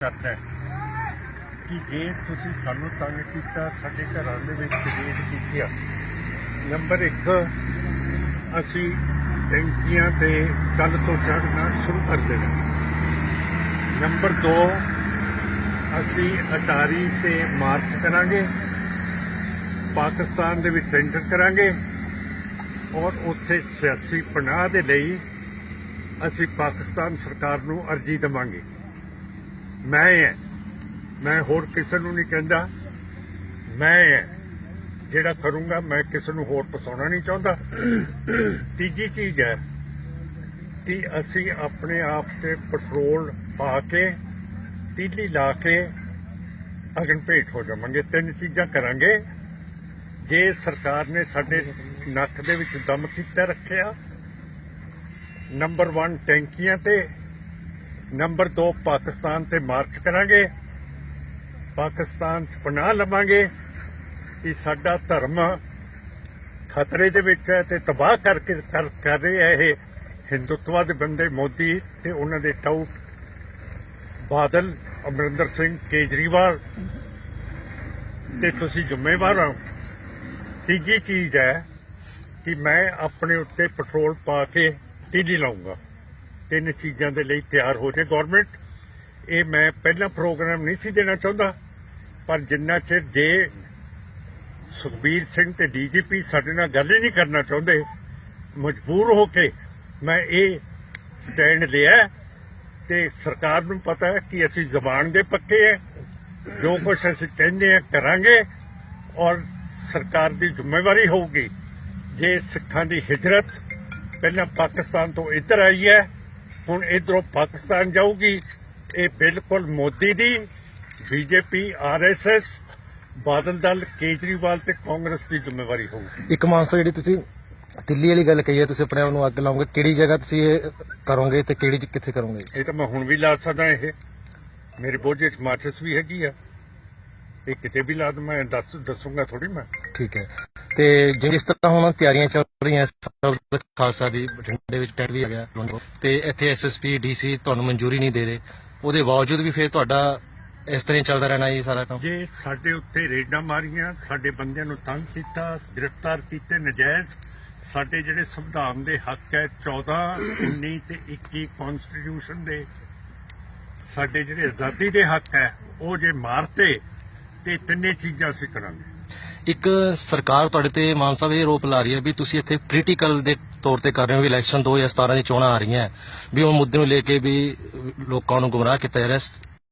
ਕਰਦਾ ਹੈ ਕਿ ਜੇ ਤੁਸੀਂ ਸਾਨੂੰ ਤੰਗ ਕੀਤਾ, ਸਾਡੇ ਘਰਾਂ ਦੇ ਵਿੱਚ ਰੇਡ ਕੀਤੀ ਨੰਬਰ 1 ਅਸੀਂ ਟੈਂਕੀਆਂ ਤੇ ਕੱਲ ਤੋਂ ਚੜ੍ਹਨਾ ਸ਼ੁਰੂ ਕਰ ਦੇਣਾ। ਨੰਬਰ 2 ਅਸੀਂ ਅਟਾਰੀ ਤੇ ਮਾਰਚ ਕਰਾਂਗੇ। ਪਾਕਿਸਤਾਨ ਦੇ ਵਿੱਚ ਐਂਟਰ ਕਰਾਂਗੇ। ਔਰ ਉੱਥੇ ਸਿਆਸੀ ਪਨਾਹ ਦੇ ਲਈ ਅਸੀਂ ਪਾਕਿਸਤਾਨ ਸਰਕਾਰ ਨੂੰ ਅਰਜ਼ੀ ਦੇਵਾਂਗੇ। ਮੈਂ ਹੈ ਮੈਂ ਹੋਰ ਕਿਸੇ ਨੂੰ ਨਹੀਂ ਕਹਿੰਦਾ। ਮੈਂ ਹੈ ਜਿਹੜਾ ਕਰੂੰਗਾ, ਮੈਂ ਕਿਸੇ ਨੂੰ ਹੋਰ ਪਸਾਉਣਾ ਨਹੀਂ ਚਾਹੁੰਦਾ। ਤੀਜੀ ਚੀਜ਼ ਹੈ ਕਿ ਅਸੀਂ ਆਪਣੇ ਆਪ ਤੇ ਪੈਟਰੋਲ ਪਾ ਕੇ, ਤੀਲੀ ਲਾ ਕੇ ਅਗਨ ਭੇਟ ਹੋ ਜਾਵਾਂਗੇ। ਤਿੰਨ ਚੀਜ਼ਾਂ ਕਰਾਂਗੇ। ਜੇ ਸਰਕਾਰ ਨੇ ਸਾਡੇ ਨੱਕ ਦੇ ਵਿੱਚ ਦਮ ਕੀਤਾ, ਰੱਖਿਆ ਨੰਬਰ 1 ਟੈਂਕੀਆਂ ਤੇ ਨੰਬਰ 2 ਪਾਕਿਸਤਾਨ ਤੇ ਮਾਰਚ ਕਰਾਂਗੇ। ਪਾਕਿਸਤਾਨ 'ਚ ਪਨਾਹ ਲਵਾਂਗੇ। ਕਿ ਸਾਡਾ ਧਰਮ ਖਤਰੇ ਦੇ ਵਿੱਚ ਹੈ ਤੇ ਤਬਾਹ ਕਰਕੇ ਕਰ ਕਰ ਰਹੇ ਹੈ ਇਹ ਹਿੰਦੂਤਵਾ ਦੇ ਬੰਦੇ ਮੋਦੀ ਤੇ ਉਹਨਾਂ ਦੇ ਟਾਊਟ ਬਾਦਲ ਅਮਰਿੰਦਰ ਸਿੰਘ ਕੇਜਰੀਵਾਲ। ਤੇ ਤੁਸੀਂ ਜ਼ਿੰਮੇਵਾਰ ਹੋ। ਤੀਜੀ ਚੀਜ਼ ਹੈ ਕਿ ਮੈਂ ਆਪਣੇ ਉੱਤੇ ਪੈਟਰੋਲ ਪਾ ਕੇ ਤੀਲੀ ਲਾਉਂਗਾ ਤਿੰਨ ਚੀਜ਼ਾਂ ਦੇ ਲਈ ਤਿਆਰ ਹੋ ਜੇ ਗਵਰਨਮੈਂਟ ਇਹ ਮੈਂ ਪਹਿਲਾ ਪ੍ਰੋਗਰਾਮ ਨਹੀਂ ਸੀ ਦੇਣਾ ਚਾਹੁੰਦਾ, ਪਰ ਜਿੰਨਾ ਚਿਰ ਜੇ ਸੁਖਬੀਰ ਸਿੰਘ ਤੇ ਡੀਜੀਪੀ ਸਾਡੇ ਨਾਲ ਗੱਲ ਹੀ ਨਹੀਂ ਕਰਨਾ ਚਾਹੁੰਦੇ, ਮਜਬੂਰ ਹੋ ਕੇ ਮੈਂ ਇਹ ਸਟੈਂਡ ਲਿਆ ਤੇ ਸਰਕਾਰ ਨੂੰ ਪਤਾ ਹੈ ਕਿ ਅਸੀਂ ਜ਼ਬਾਨ ਦੇ ਪੱਕੇ ਹੈ, ਜੋ ਕੁਝ ਅਸੀਂ ਕਹਿੰਦੇ ਆ ਕਰਾਂਗੇ ਔਰ ਸਰਕਾਰ ਦੀ ਜ਼ਿੰਮੇਵਾਰੀ ਹੋਊਗੀ। ਜੇ ਸਿੱਖਾਂ ਦੀ ਹਿਜਰਤ ਪਹਿਲਾਂ ਪਾਕਿਸਤਾਨ ਤੋਂ ਇੱਧਰ ਆਈ ਹੈ ਹੁਣ ਇਧਰੋਂ ਪਾਕਿਸਤਾਨ ਜਾਊਗੀ। ਇਹ ਬਿਲਕੁਲ ਮੋਦੀ ਦੀ ਬੀਜੇਪੀ ਆਰਐਸਐਸ ਬਾਦਲ ਦਲ ਕੇਜਰੀਵਾਲ ਤੇ ਕਾਂਗਰਸ ਦੀ ਜ਼ਿੰਮੇਵਾਰੀ ਹੋਊਗੀ। ਇੱਕ ਮਾਨਸਾ ਜਿਹੜੀ ਤੁਸੀਂ ਦਿੱਲੀ ਵਾਲੀ ਗੱਲ ਕਹੀ ਹੈ ਤੁਸੀਂ ਆਪਣੇ ਆਪ ਨੂੰ ਅੱਗ ਲਾਓਗੇ। ਕਿਹੜੀ ਜਗ੍ਹਾ ਤੁਸੀਂ ਇਹ ਕਰੋਗੇ ਤੇ ਕਿਹੜੀ ਕਿੱਥੇ ਕਰੋਗੇ? ਇਹ ਤਾਂ ਮੈਂ ਹੁਣ ਵੀ ਲਾ ਸਕਦਾ ਇਹ। ਮੇਰੇ ਬੋਝੇ 'ਚ ਮਾਚਿਸ ਵੀ ਹੈਗੀ ਆ। ਇਹ ਕਿਤੇ ਵੀ ਲਾ ਦੂੰ ਮੈਂ ਦੱਸ ਦੱਸੂਗਾ ਥੋੜੀ ਮੈਂ। ਠੀਕ ਹੈ। ਤੇ ਜਿਸ ਤਰ੍ਹਾਂ ਹੁਣ ਤਿਆਰੀਆਂ ਚੱਲ ਰਹੀਆਂ ਸਰਬ ਖਾਲਸਾ ਦੀ ਬਠਿੰਡੇ ਵਿੱਚ ਟੈਂਟ ਵੀ ਆ ਗਿਆ ਤੇ ਇੱਥੇ ਐਸਐਸਪੀ ਡੀਸੀ ਤੁਹਾਨੂੰ ਮਨਜ਼ੂਰੀ ਨਹੀਂ ਦੇ ਰਹੇ। ਉਹਦੇ ਬਾਵਜੂਦ ਵੀ ਫਿਰ ਤੁਹਾਡਾ ਇਸ ਤਰ੍ਹਾਂ ਚੱਲਦਾ ਰਹਿਣਾ ਇਹ ਸਾਰਾ ਕੰਮ? ਜੇ ਸਾਡੇ ਉੱਤੇ ਰੇਡਾਂ ਮਾਰੀਆਂ, ਸਾਡੇ ਬੰਦਿਆਂ ਨੂੰ ਤੰਗ ਕੀਤਾ, ਗ੍ਰਿਫਤਾਰ ਕੀਤੇ, ਨਜਾਇਜ਼, ਸਾਡੇ ਜਿਹੜੇ ਸੰਵਿਧਾਨ ਦੇ ਹੱਕ ਹੈ 14 19 ਤੇ 21 ਕਨਸਟੀਟਿਊਸ਼ਨ ਦੇ, ਸਾਡੇ ਜਿਹੜੇ ਆਜ਼ਾਦੀ ਦੇ ਹੱਕ ਹੈ, ਉਹ ਜੇ ਮਾਰਤੇ, ਤੇ ਤਿੰਨੇ ਚੀਜ਼ਾਂ ਅਸੀਂ ਕਰਾਂਗੇ। ਇੱਕ ਸਰਕਾਰ ਤੁਹਾਡੇ ਤੇ ਮਾਨ ਸਾਹਿਬ ਇਹ ਆਰੋਪ ਲਾ ਰਹੀ ਹੈ ਵੀ ਤੁਸੀਂ ਇੱਥੇ ਪੋਲੀਟੀਕਲ ਦੇ ਤੌਰ ਤੇ ਕਰ ਰਹੇ ਹੋ ਵੀ ਇਲੈਕਸ਼ਨ 2017 ਦੀ ਚੋਣਾਂ ਆ ਰਹੀਆਂ, ਵੀ ਉਹ ਮੁੱਦੇ ਨੂੰ ਲੈ ਕੇ ਵੀ ਲੋਕਾਂ ਨੂੰ ਗੁੰਮਰਾਹ ਕੀਤਾ ਜਾ ਰਿਹਾ